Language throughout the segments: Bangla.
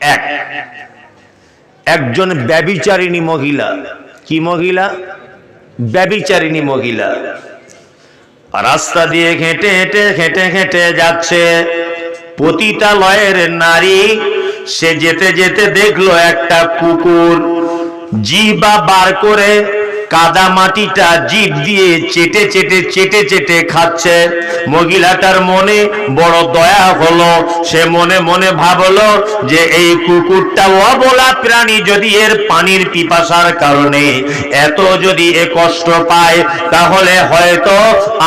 এক। একজন ব্যবিচারিণী মহিলা। কি মহিলা? ব্যবিচারিণী মহিলা। রাস্তা দিয়ে হেঁটে হেঁটে হেঁটে হেঁটে যাচ্ছে। পতিতালয়ের নারী, সে যেতে যেতে দেখল একটা কুকুর। জিবা বার করে কাদা মাটিটা জিভ দিয়ে চেটে চেটে চেটে চেটে খাচ্ছে। মহিলাটার মনে বড় দয়া হলো। সে মনে মনে ভাবলো যে এই কুকুরটা অবলা প্রাণী যদি এর পানির পিপাসার কারণে এত যদি এ কষ্ট পায়, তাহলে হয়তো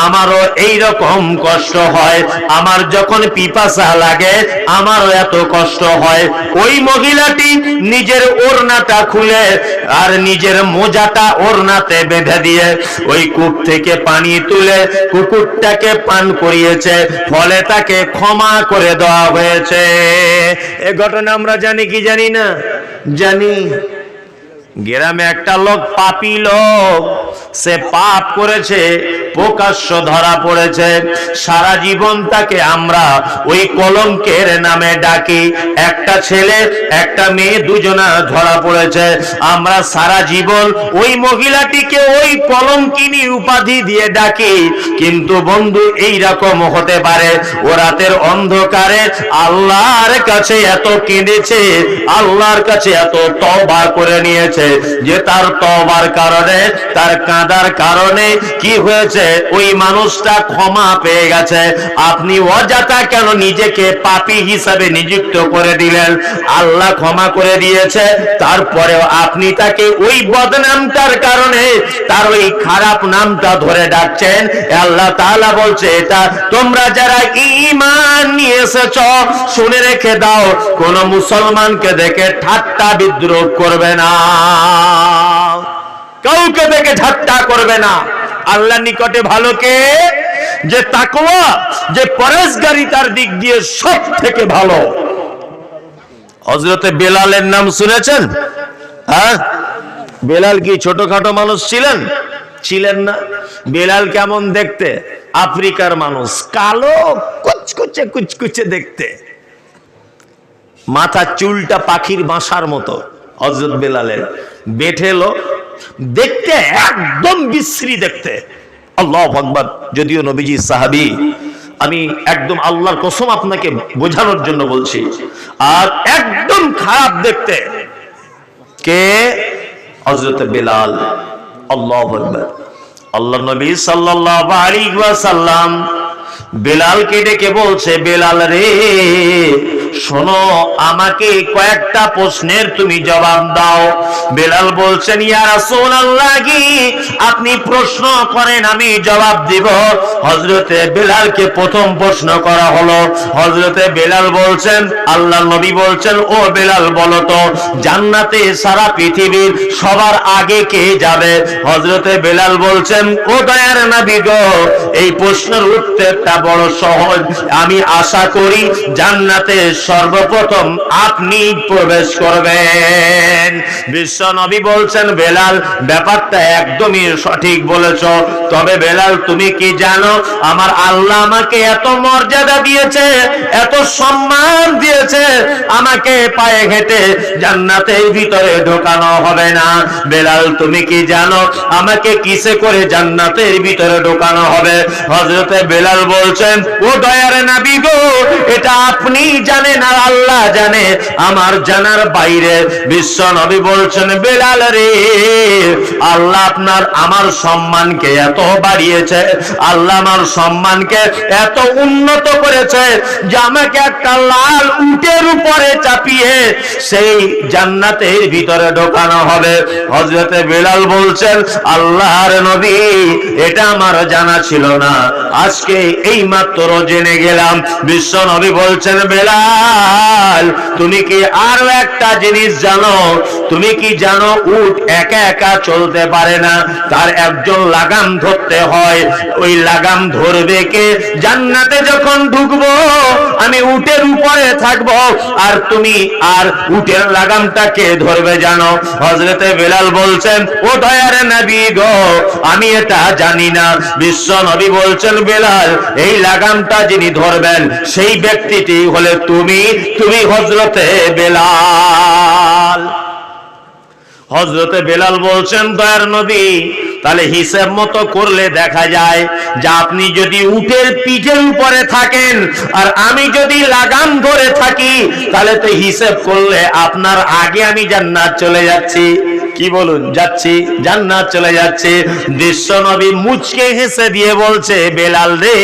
আমারও এই রকম কষ্ট হয়। আমার যখন পিপাসা লাগে, আমারও এত কষ্ট হয়। ওই মহিলাটি নিজের ওড়নাটা খুলে আর নিজের মোজাটা ওড়নাতে বেঁধে দিয়ে ওই কূপ থেকে পানি তুলে কুকুরটাকে পান করিয়েছে। ফলে তাকে ক্ষমা করে দেওয়া হয়েছে। এ ঘটনা আমরা জানি কি জানি না? জানি। গ্রামে একটা লোক পাপি লোক, সে পাপ করেছে। প্রকাশ্য ধরা পড়েছে। সারা জীবন তাকে আমরা ওই কলঙ্কের নামে ডাকি। একটা ছেলে, একটা মেয়ে দুজনা ধরা পড়েছে। আমরা সারা জীবন ওই মহিলাটিকে ওই কলঙ্কিনী উপাধি দিয়ে ডাকি। কিন্তু বন্ধু এই রকম হতে পারে। ও রাতের অন্ধকারে আল্লাহর কাছে এত কেঁদেছে, আল্লাহর কাছে এত তবা করে নিয়েছে যে তার তবার কারণে, তার কাঁদার কারণে কি হয়েছে? ওই মানুষটা ক্ষমা পেয়ে গেছে। আপনি অজাতা কেন নিজেকে পাপী হিসাবে নিযুক্ত করে দিলেন? আল্লাহ ক্ষমা করে দিয়েছে। তারপরেও আপনি তাকে ওই বদনামটার কারণে তার ওই খারাপ নামটা ধরে ডাকছেন। আল্লাহ তাআলা বলছে, এটা তোমরা যারা ঈমান নিয়ে এসেছ, শুনে রেখে দাও, কোন মুসলমানকে দেখে ঠাট্টা বিদ্রোহ করবে না। কাউকে দেখে ঠাট্টা করবে না। আল্লাহ নিকটে ভালো কে? যে তাকওয়া, যে পরেশগারিতার দিক দিয়ে সব থেকে ভালো। হজরতে বেলালের নাম শুনেছেন? হ্যাঁ? বেলাল কি ছোটখাটো মানুষ ছিলেন? ছিলেন না। বেলাল কেমন দেখতে? আফ্রিকার মানুষ। কালো, কুচকুচে কুচকুচে দেখতে। মাথা চুলটা পাখির বাসার মতো হজরত বেলালের। বেঠেলো দেখতে একদম বিশ্রী দেখতে। আল্লাহ ভগবান যদিও নবীজি সাহাবি, আমি একদম আল্লাহর কসম আপনাকে বোঝানোর জন্য বলছি, আর একদম খারাপ দেখতে কে? হজরত বেলাল। আল্লাহ আকবার। আল্লাহ নবী সাল্লাল্লাহু আলাইহি ওয়াসাল্লাম বেলালকে ডেকে বলছে, বেলাল রে শোনো, আমাকে কয়েকটা প্রশ্নের তুমি জবাব দাও। বেলাল বলছেন, ইয়া রাসূলুল্লাহ, আপনি প্রশ্ন করেন, আমি জবাব দিব। হযরতে বেলালকে প্রথম প্রশ্ন করা হলো। হযরতে বেলাল বলছেন আল্লাহ নবী বলছেন, ও বেলাল, বলো তো, জান্নাতে সারা পৃথিবীর সবার আগে কে যাবে? হযরতে বেলাল বলছেন, ও দয়ার নবী গো, এই প্রশ্নের উত্তরটা বড় সহজ। আমি আশা করি, জান্নাতে সর্বপ্রথম আপনি প্রবেশ করবেন। বিশ্ব নবী বলছেন, বেলাল, ব্যাপারটা একদমই সঠিক বলেছ। তবে বেলাল, তুমি কি জানো, আমার আল্লাহ আমাকে এত মর্যাদা দিয়েছে, এত সম্মান দিয়েছে, আমাকে পায়ে হেঁটে জান্নাতের ভিতরে ঢোকানো হবে না। বেলাল, তুমি কি জানো, আমাকে কিসে করে জান্নাতের ভিতরে ঢোকানো হবে? হজরতে বেলাল বলছেন, ও দয়ারে নাবি গো, এটা আপনি জানেন আর আল্লাহ জানে, আমার জানার বাইরে বিশ্ব নবী বলছেন, বেলাল রে, আল্লাহ আপনার আমার সম্মানকে এত বাড়িয়েছে, আল্লাহ আমার সম্মানকে এত উন্নত করেছে যে আমাকে একটা লাল উটের উপরে চাপিয়ে সেই জান্নাতের ভিতরে ঢোকানো হবে। হজরতে বেলাল বলছেন, আল্লাহর নবী, এটা আমার জানা ছিল না। আজকে এই মাত্র জেনে গেলাম, বিশ্ব নবী বলছেন, বেলাল তুমি কি আরও একটা জিনিস জানো? তুমি কি জানো উট একা একা চলতে পারে না? তার একজন লাগাম ধরতে হয়। ওই লাগাম ধরবে কে? জান্নাতে যখন ঢুকবো, আমি উটের উপরে থাকব। আর তুমি আর উটের লাগামটাকে ধরবে জানো? হজরতে বেলাল বলছেন, ও দয়ারে নবী গো, আমি এটা জানি না। বিশ্ব নবী বলছেন, বেলাল, এই লাগামটা যিনি ধরবেন, সেই ব্যক্তিটি হলে তুমি তুমি তুমি হজরতে বেলাল। হজরতে বেলাল বলছেন, দয়ার নবী, তাহলে হিসেব মতো করলে দেখা যায় যে আপনি যদি উটের পিঠের উপরে থাকেন আর আমি যদি লাগাম ধরে থাকি, তাহলে তো হিসেব করলে আপনার আগে আমি জান্নাত চলে যাচ্ছি। কি বলুন, যাচ্ছি, জান্নাত চলে যাচ্ছে। দৃশ্য নবী মুচকে হেসে দিয়ে বলছে, বেলাল রে,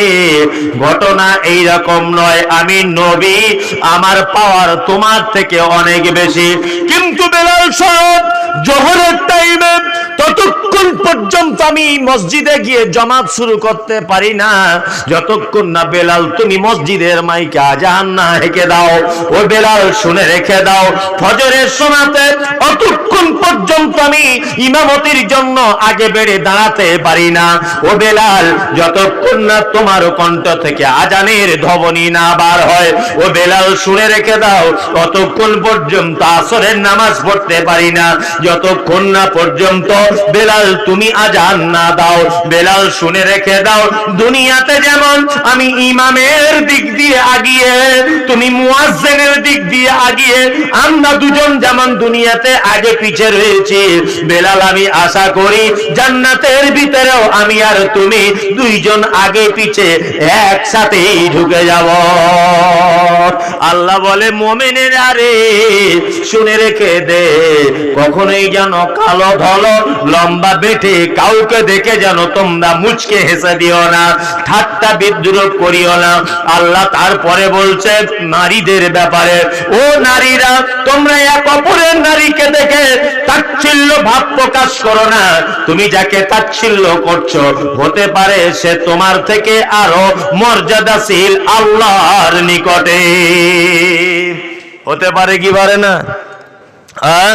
ঘটনা এই রকম নয়, আমি নবী, আমার পাওয়ার তোমার থেকে অনেক বেশি। কিন্তু বেলাল সাহেব, জোহরের টাইমে ততক্ষণ পর্যন্ত আমি মসজিদে গিয়ে জমাত শুরু করতে পারি না। যতক্ষণ না বেলাল তুমি মসজিদের মাইকে আজান না হেঁকে দাও ও বেলাল শুনে রেখে দাও। ফজরের অতক্ষণ পর্যন্ত আমি ইমামতির জন্য আগে বেড়ে দাঁড়াতে পারি না। ও বেলাল, যতক্ষণ না তোমার কণ্ঠ থেকে আজানের ধ্বনি না বার হয়, ও বেলাল শুনে রেখে দাও, ততক্ষণ পর্যন্ত আসরের নামাজ পড়তে পারি না। যতক্ষণ না পর্যন্ত বেলাল তুমি আজান না দাও, বেলাল শুনে রেখে দাও, দুনিয়াতে যেমন আমি ইমামের দিক দিয়ে আগিয়ে, তুমি মুয়াজ্জিনের দিক দিয়ে আগিয়ে, আমরা দুজন যেমন দুনিয়াতে আগে পিছে রয়েছি। বেলাল, আমি আশা করি জান্নাতের ভিতরেও আমি আর তুমি দুইজন আগে পিছে একসাথেই ঢুকে যাব। আল্লাহ বলে, মোমেনের আরে শুনে রেখে দে, কখনোই যেন কালো ধলো লম্বা বেটে কাউকে দেখে যেন তোমরা মুচকে হেসে দিও না, ঠাট্টা বিদ্রুপ করিও না। আল্লাহ তারপরে বলছে, নারীদের ব্যাপারে, ও নারীরা, তোমরা এক অপরের নারীকে দেখে তাচ্ছিল্য ভাব প্রকাশ করো না। তুমি যাকে তাচ্ছিল্য করছ, হতে পারে সে তোমার থেকে আরও মর্যাদাশীল আল্লাহর নিকটে। হতে পারে কি পারে না? হ্যাঁ?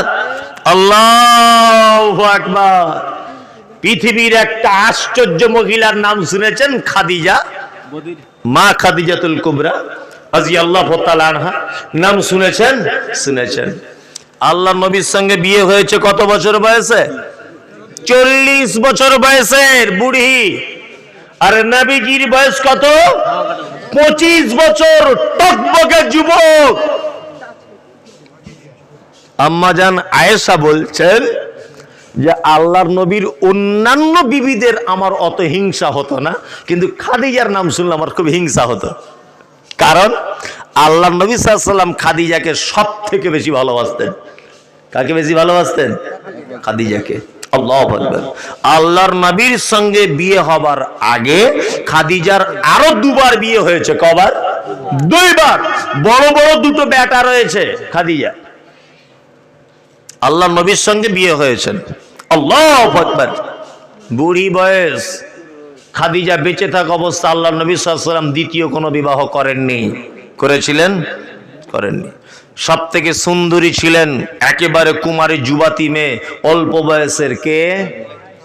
আল্লাহ পৃথিবীর একটা আশ্চর্য মহিলার নাম শুনেছেন খাদিজা। মা খাদিজাতুল কুবরা হাজি আল্লাহ আনহা। নাম শুনেছেন? শুনেছেন। আল্লাহ নবীর সঙ্গে বিয়ে হয়েছে কত বছর বয়সে? চল্লিশ বছর বয়সের বুড়ি। আর নবীজির বয়স কত? পঁচিশ বছর টকবকে যুবক। আম্মাজান আয়েশা বলছেন যে আল্লাহর নবীর অন্যান্য বিবিদের আমার অত হিংসা হতো না, কিন্তু খাদিজার নাম শুনলে আমার খুব হিংসা হতো। কারণ আল্লাহ নবী সাল্লাম খাদিজাকে সব থেকে বেশি ভালোবাসতেন। কাকে বেশি ভালোবাসতেন? খাদিজাকে। আল্লাহ আল্লাহর নবীর সঙ্গে বিয়ে হবার আগে খাদিজার আরও দুবার বিয়ে হয়েছে, কবার? দুইবার। বড় বড় দুটো বেটা রয়েছে, খাদিজা। আল্লাহ নবীর সঙ্গে বিয়ে হয়েছেন। আল্লাহ বুড়ি বয়স। খাদিজা বেঁচে থাকা অবস্থা আল্লাহ নবী দ্বিতীয় কোনো বিবাহ করেননি। করেছিলেন? করেননি। সব থেকে সুন্দরী ছিলেন একেবারে কুমারী যুবাতি মেয়ে। অল্প বয়সের কে?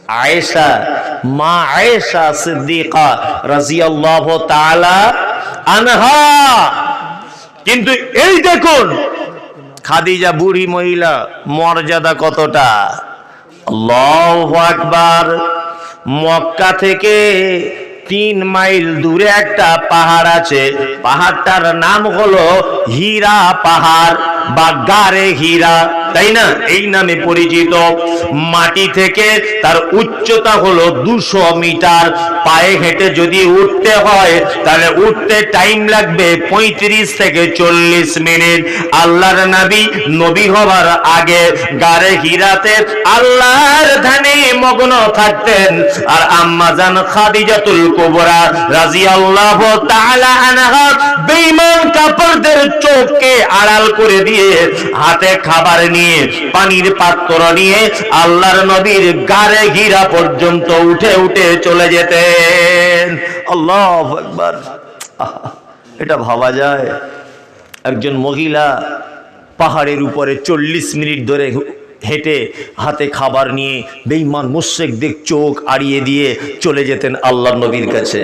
আয়েশা। মা আয়েশা সিদ্দিকা রাজিয়াল্লাহু তাআলা আনহা। কিন্তু এই দেখুন, খাদিজা বুড়ি মহিলা মর্যাদা কতটা? আকবার। মক্কা থেকে তিন মাইল দূরে একটা পাহাড় আছে। পাহাড়টার নাম হলো হীরা, পাহাড় বা গারে হীরা, তাই না? এই নামে পরিচিত। মাটি থেকে তার উচ্চতা হলো দুশো মিটার। পায়ে হেঁটে যদি উঠতে হয়, তাহলে উঠতে টাইম লাগবে পঁয়ত্রিশ থেকে চল্লিশ মিনিট। আল্লাহর নবী নবী হবার আগে গারে হীরাতে আল্লাহর ধানে মগ্ন থাকতেন। আর আম্মা জান খাদিজাতুল কুবরা তাআলা আনহা বেঈমান কাপড়দের চোখকে আড়াল করে দিয়ে, হাতে খাবার নিয়ে, পানির পাত্র নিয়ে আল্লাহর নবীর গারে ঘিরা পর্যন্ত উঠে উঠে চলে যেতেন। আল্লাহু আকবার। এটা ভাবা যায়। একজন মহিলা পাহাড়ের উপরে চল্লিশ মিনিট ধরে হেঁটে হাতে খাবার নিয়ে বেইমান মুশেকদের চোখ আড়িয়ে দিয়ে চলে যেতেন আল্লাহ নবীর কাছে।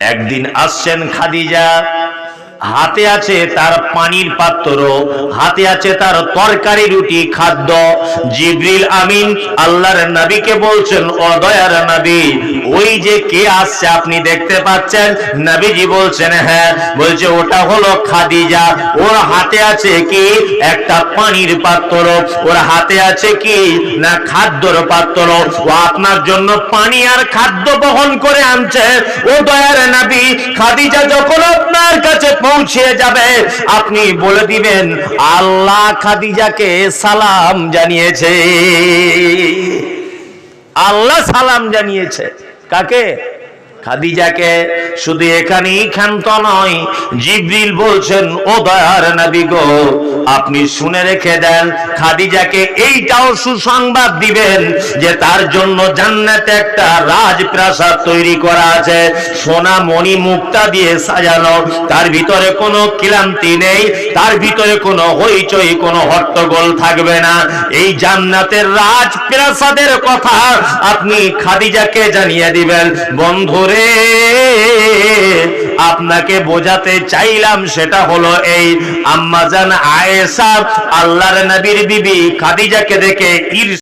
একদিন আসছেন খাদিজা। হাতে আছে তার পানির পাত্র, হাতে আছে তার তরকারি রুটি, খাদ্য। জিব্রিল আমিন আল্লাহর নবীকে বলছেন, ও দয়ার নবী, ওই যে কে আসছে আপনি দেখতে পাচ্ছেন? নবীজি বলছেন হ্যাঁ। বলছে, ওটা হলো খাদিজা। ওর হাতে আছে কি? একটা পানির পাত্র। ওর হাতে আছে কি? না, খাদ্যর পাত্র। ও আপনার জন্য পানি আর খাদ্য বহন করে আনছে। ও দয়ার নবী, খাদিজা যখন আপনার কাছে পৌঁছে যাবে। আপনি বলে দিবেন আল্লাহ খাদিজাকে সালাম জানিয়েছে। আল্লাহ সালাম জানিয়েছে। কাকে? খাদিজাকে শুধু এখানেই ক্ষান্ত নয়, জিব্রিল বলছেন, ও দয়ার নবী গো, আপনি শুনে রেখে দেন, খাদিজাকে এইটাও সুসংবাদ দিবেন যে তার জন্য জান্নাতে একটা রাজপ্রাসাদ তৈরি করা আছে। সোনা মণি মুক্তা দিয়ে সাজানো, তার ভিতরে কোনো ক্লান্তি নেই, তার ভিতরে কোনো হইচই, কোনো হট্টগোল থাকবে না। এই জান্নাতের রাজপ্রাসাদের কথা আপনি খাদিজাকে জানিয়ে দিবেন। বন্ধুরে আপনাকে বোঝাতে চাইলাম সেটা হলো এই আম্মাজান আয়েসা আল্লাহর নবীর বিবি খাদিজাকে দেখে ঈর্ষা